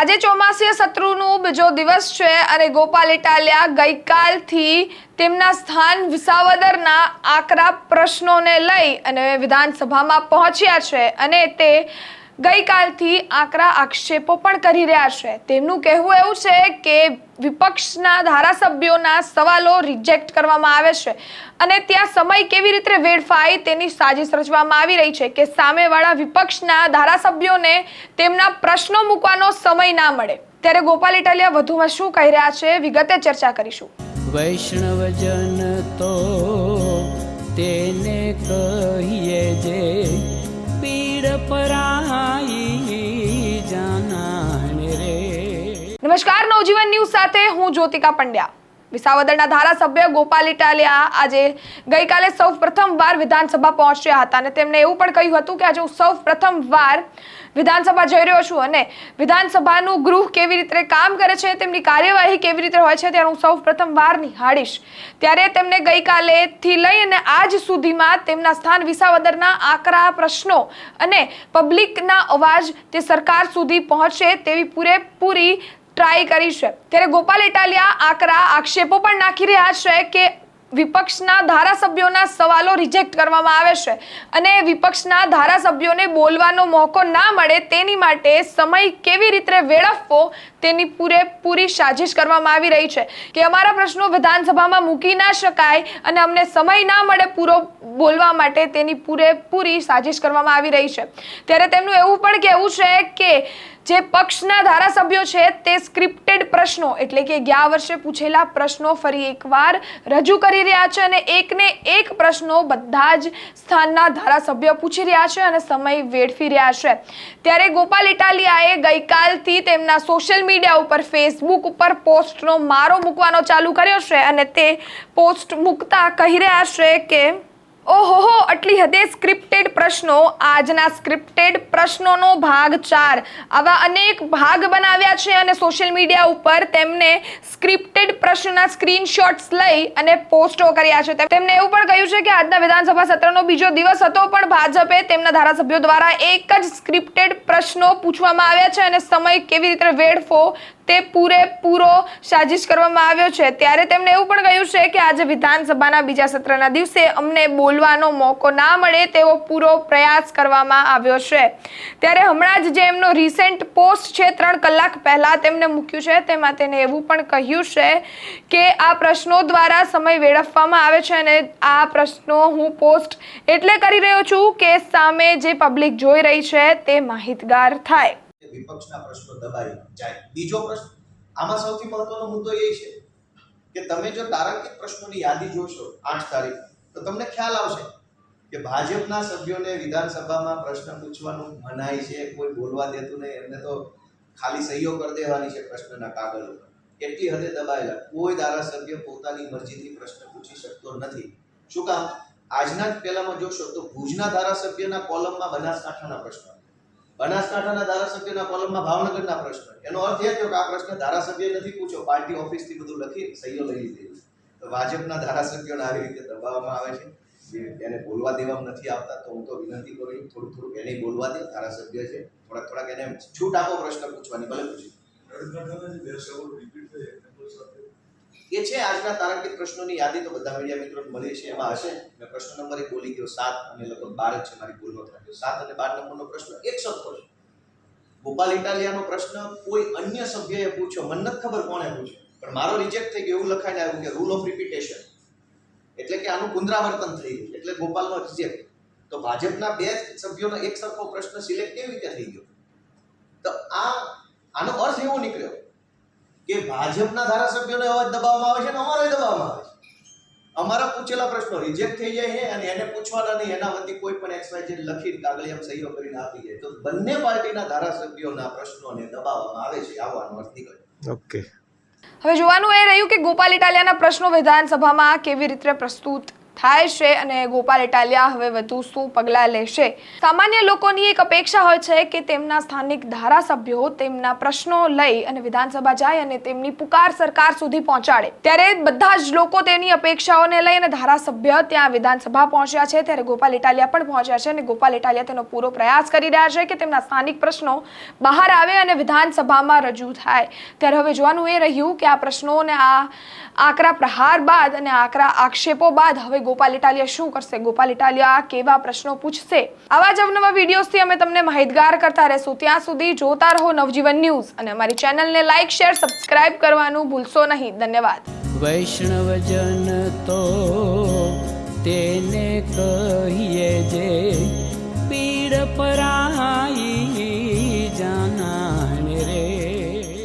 આજે ચોમાસીય શત્રુનું બીજો દિવસ છે અને ગોપાલ ઇટાલિયા ગઈકાલથી તેમના સ્થાન વિસાવદરના આકરા પ્રશ્નોને લઈ અને વિધાનસભામાં પહોંચ્યા છે અને તે ગઈકાલથી આકરા આક્ષેપો પણ કરી રહ્યા છે. તેમનું કહેવું એવું છે કે વિપક્ષના ધારાસભ્યોના સવાલો રિજેક્ટ કરવામાં આવે છે અને ત્યાં સમય કેવી રીતે વેડફાય તેની સાજિશ રચવામાં આવી રહી છે કે સામેવાળા વિપક્ષના ધારાસભ્યોને તેમના પ્રશ્નો મૂકવાનો સમય ના મળે. ત્યારે ગોપાલ ઇટાલિયા વધુમાં શું કહી રહ્યા છે વિગતે ચર્ચા કરીશું. વૈષ્ણવજન તો તેને કહીએ જે પીડ પરાઈ રે નમસ્કાર નવજીવન ન્યૂઝ સાથે હું જ્યોતિકા પંડ્યા વિસાવદરના ધારાસભ્ય ગોપાલ ઇટાલિયા આજે ગઈકાલે સૌ પ્રથમવાર વિધાનસભા પહોંચ્યા હતા અને તેમણે એવું પણ કહ્યું હતું કે આજે હું સૌ પ્રથમવાર વિધાનસભા જઈ રહ્યો છું અને વિધાનસભાનું ગૃહ કેવી રીતે કામ કરે છે, તેમની કાર્યવાહી કેવી રીતે હોય છે, ત્યારે હું સૌ પ્રથમવાર નિહાળીશ. ત્યારે તેમને ગઈકાલેથી લઈ અને આજ સુધીમાં તેમના સ્થાન વિસાવદરના આકરા પ્રશ્નો અને પબ્લિકના અવાજ તે સરકાર સુધી પહોંચે તેવી પૂરેપૂરી ટ્રાય કરી છે. ત્યારે ગોપાલ ઇટાલિયા, આકરા આક્ષેપો પણ નાખી રહ્યા છે કે વિપક્ષના ધારાસભ્યોના સવાલો રિજેક્ટ કરવામાં આવે છે. અને વિપક્ષના ધારાસભ્યોને બોલવાનો મોકો ના મળે તેની માટે સમય કેવી રીતે વેડફવો તેની પૂરેપૂરી સાજિશ કરવામાં આવી રહી છે. કે અમારા પ્રશ્નો વિધાનસભામાં મૂકી ના શકાય અને અમને સમય ના મળે પૂરો બોલવા માટે તેની પૂરેપૂરી સાજિશ કરવામાં આવી રહી છે. ત્યારે તેમનું એવું પણ કહેવું છે કે જે પક્ષના ધારાસભ્યો છે તે સ્ક્રિપ્ટેડ પ્રશ્નો, એટલે કે ગયા વર્ષે પૂછેલા પ્રશ્નો ફરી એકવાર રજૂ કરી રહ્યા છે અને એકને એક પ્રશ્નો બધા જ સ્થાનના ધારાસભ્યો પૂછી રહ્યા છે અને સમય વેડફી રહ્યા છે. ત્યારે ગોપાલ ઇટાલિયાએ ગઈકાલથી તેમના સોશિયલ મીડિયા ઉપર ફેસબુક ઉપર પોસ્ટનો મારો મૂકવાનો ચાલુ કર્યો છે અને તે પોસ્ટ મૂકતા કહી રહ્યા છે કે ઓહોહો, આટલી હદે સ્ક્રિપ્ટેડ પ્રશ્નો. આજના સ્ક્રિપ્ટેડ પ્રશ્નોનો ભાગ ચાર. આવા અનેક ભાગ બનાવ્યા છે અને સોશિયલ મીડિયા ઉપર તેમને સ્ક્રિપ્ટેડ પ્રશ્નના સ્ક્રીનશોટ્સ લઈ અને પોસ્ટો કર્યા છે. તેમને એવું પણ કહ્યું છે કે આજના વિધાનસભા સત્રનો બીજો દિવસ હતો, પણ ભાજપે તેમના ધારાસભ્યો દ્વારા એક જ સ્ક્રિપ્ટેડ પ્રશ્નો પૂછવામાં આવ્યા છે અને સમય કેવી રીતે વેડફો તે પૂરેપૂરો સાજિશ કરવામાં આવ્યો છે. ત્યારે તેમણે એવું પણ કહ્યું છે કે આજે વિધાનસભાના બીજા સત્રના દિવસે અમને બોલવાનો મોકો ના મળે તેવો પૂરો પ્રયાસ કરવામાં આવ્યો છે. ત્યારે હમણાં જ જે એમનો રિસેન્ટ પોસ્ટ છે, ત્રણ કલાક પહેલાં તેમને મૂક્યું છે, તેમાં તેને એવું પણ કહ્યું છે કે આ પ્રશ્નો દ્વારા સમય વેડફવામાં આવે છે અને આ પ્રશ્નો હું પોસ્ટ એટલે કરી રહ્યો છું કે સામે જે પબ્લિક જોઈ રહી છે તે માહિતગાર થાય. વિપક્ષના પ્રશ્નો દબાઈ જાય. બીજો પ્રશ્ન, આમાં સૌથી મહત્વનો મુદ્દો એ છે કે તમે જો તારાંકિત પ્રશ્નોની યાદી જોશો આઠ તારીખ તો તમને ખ્યાલ આવશે કે ભાજપના સભ્યોને વિધાનસભામાં પ્રશ્ન પૂછવાનું મનાય છે, કોઈ બોલવા દેતું નહીં, એમને તો ખાલી સહીઓ કરી દેવાની છે પ્રશ્નના કાગળ. ઉપર એટલી હદે દબાયેલા. કોઈ ધારાસભ્ય પોતાની મરજીથી પ્રશ્ન પૂછી શકતો નથી. શું કામ? આજના જ પહેલામાં જોશો તો ભુજના ધારાસભ્યના કોલમમાં બનાસકાંઠાના પ્રશ્નો. બનાસકાંઠાના ધારાસભ્યના કોલમમાં ભાવનગરના પ્રશ્ન. એનો અર્થ એ થયો કે આ પ્રશ્ન ધારાસભ્ય નથી પૂછ્યો. પાર્ટી ઓફિસથી બધું લખી સહીઓ લઈ લીધેલી ભાજપના ધારાસભ્યોને આવી રીતે દબાવવામાં આવે છે. એને બોલવા દેવામાં નથી આવતા, તો હું તો વિનંતી કરું છું, થોડું થોડુંક એને બોલવા દે, ધારાસભ્ય છે. થોડાક થોડાક એને છૂટ આપો પ્રશ્ન પૂછવાની, ભલે પૂછી. થયા એ છે આજના તારાંકિત પ્રશ્નોની યાદી તો બધા મીડિયા મિત્રોને મળી છે, એમાં હશે. મેં પ્રશ્ન નંબર એક બોલી ગયો, સાત અને લગભગ બાર જ છે મારી ભૂલ નથી સાત અને બાર નંબરનો પ્રશ્ન એક સરખો છે. ગોપાલ ઇટાલિયાનો પ્રશ્ન કોઈ અન્ય સભ્યએ પૂછ્યો, મને નથી ખબર કોણે પૂછ્યો. પણ મારો રિજેક્ટ થઈ ગયો, એવું લખાઈને આવ્યું કે રૂલ ઓફ રિપીટેશન એટલે કે આનું પુનરાવર્તન થઈ ગયું, એટલે ગોપાલનો રિજેક્ટ તો ભાજપના બે સભ્યોનો એક સરખો પ્રશ્ન સિલેક્ટ કેવી રીતે થઈ ગયો? તો આ, આનો અર્થ એવો નીકળ્યો કે ભાજપના ધારાસભ્યોને અવાજ દબાવવામાં આવે છે અને અમારો દબાવવામાં આવે છે. અમારા પૂછેલા પ્રશ્નો રિજેક્ટ થઈ જાય છે અને એને પૂછવાના નહીં, એના વતી કોઈ પણ એક્સવાય જે લખી કાગળિયામાં સહીઓ કરીને આપી જાય તો બંને પાર્ટીના ધારાસભ્યોના પ્રશ્નોને દબાવવામાં આવે છે આવવાનો અર્થ નીકળે હવે જોવાનું એ રહ્યું કે ગોપાલ ઇટાલિયાના પ્રશ્નો વિધાનસભામાં કેવી રીતે પ્રસ્તુત થાય છે અને ગોપાલ ઇટાલિયા હવે વધુ શું પગલાં લેશે? સામાન્ય લોકોની એક અપેક્ષા હોય છે કે તેમના સ્થાનિક ધારાસભ્યો તેમના પ્રશ્નો લઈ અને વિધાનસભા જાય અને તેમની પુકાર સરકાર સુધી પહોંચાડે. ત્યારે બધા જ લોકો તેની અપેક્ષાઓને લઈ અને ધારાસભ્ય ત્યાં વિધાનસભા પહોંચ્યા છે. ત્યારે ગોપાલ ઇટાલિયા પણ પહોંચ્યા છે અને ગોપાલ ઇટાલિયા તેનો પૂરો પ્રયાસ કરી રહ્યા છે કે તેમના સ્થાનિક પ્રશ્નો બહાર આવે અને વિધાનસભામાં રજૂ થાય. ત્યારે હવે જોવાનું એ રહ્યું કે આ પ્રશ્નો અને આ આકરા પ્રહાર બાદ અને આકરા આક્ષેપો બાદ હવે ગોપાલ ઇટાલિયા શું કરશે? ગોપાલ ઇટાલિયા કેવા પ્રશ્નો પૂછશે? આવા જ અવનવા વિડીયોઝથી અમે તમને માહિતગાર કરતા રહેશું. ત્યાં સુધી જોતા રહો નવજીવન ન્યૂઝ અને અમારી ચેનલને લાઇક શેર, સબસ્ક્રાઇબ કરવાનું ભૂલશો નહીં. ધન્યવાદ. વૈષ્ણવજન તો તેને કહીએ